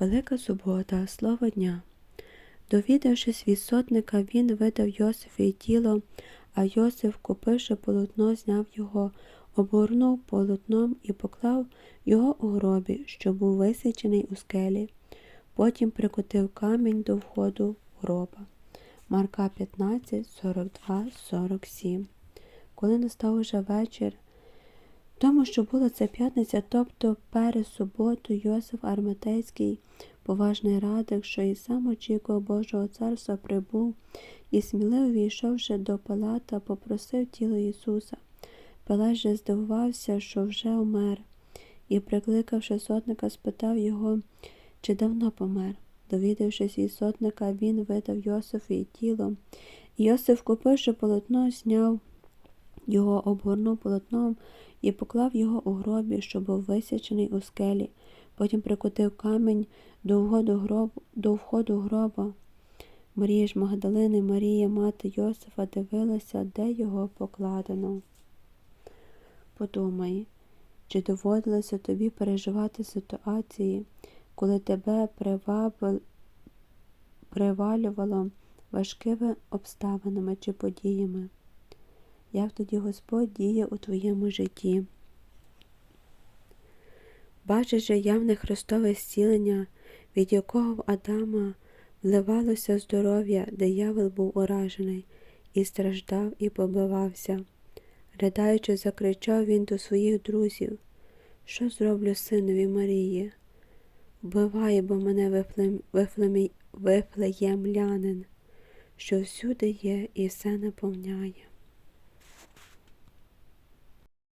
Велика субота, слово дня. Довідавшись від сотника, він видав Йосифі тіло, а Йосиф, купивши полотно, зняв його, обгорнув полотном і поклав його у гробі, що був висічений у скелі. Потім прикотив камінь до входу гроба. Марка 15, 42, 47. Коли настав уже вечір, тому, що було це п'ятниця, тобто перед суботу, Йосиф Арматейський, поважний радик, що і сам очікував Божого царства, прибув і сміливо війшовши до Палата, попросив тіло Ісуса. Пилат же здивувався, що вже умер, і, прикликавши сотника, спитав його, чи давно помер. Довідавшись від сотника, він видав Йосифі тіло. І Йосиф, купивши полотно, зняв його, обгорнув полотном і поклав його у гробі, що був висячений у скелі. Потім прикотив камінь до входу гробу, до входу гроба. Марія ж Магдалини, Марія, мати Йосифа, дивилася, де його покладено. Подумай, чи доводилося тобі переживати ситуації, коли тебе приваб- привалювало важкими обставинами чи подіями? Як тоді Господь діє у твоєму житті? Бачиш же явне Христове зцілення, від якого в Адама вливалося здоров'я, диявол був уражений, і страждав, і побивався. Ридаючи, закричав він до своїх друзів, що зроблю синові Марії? Вбиває, бо мене вифлем... вифлемі... вифлеємлянин, що всюди є і все наповняє.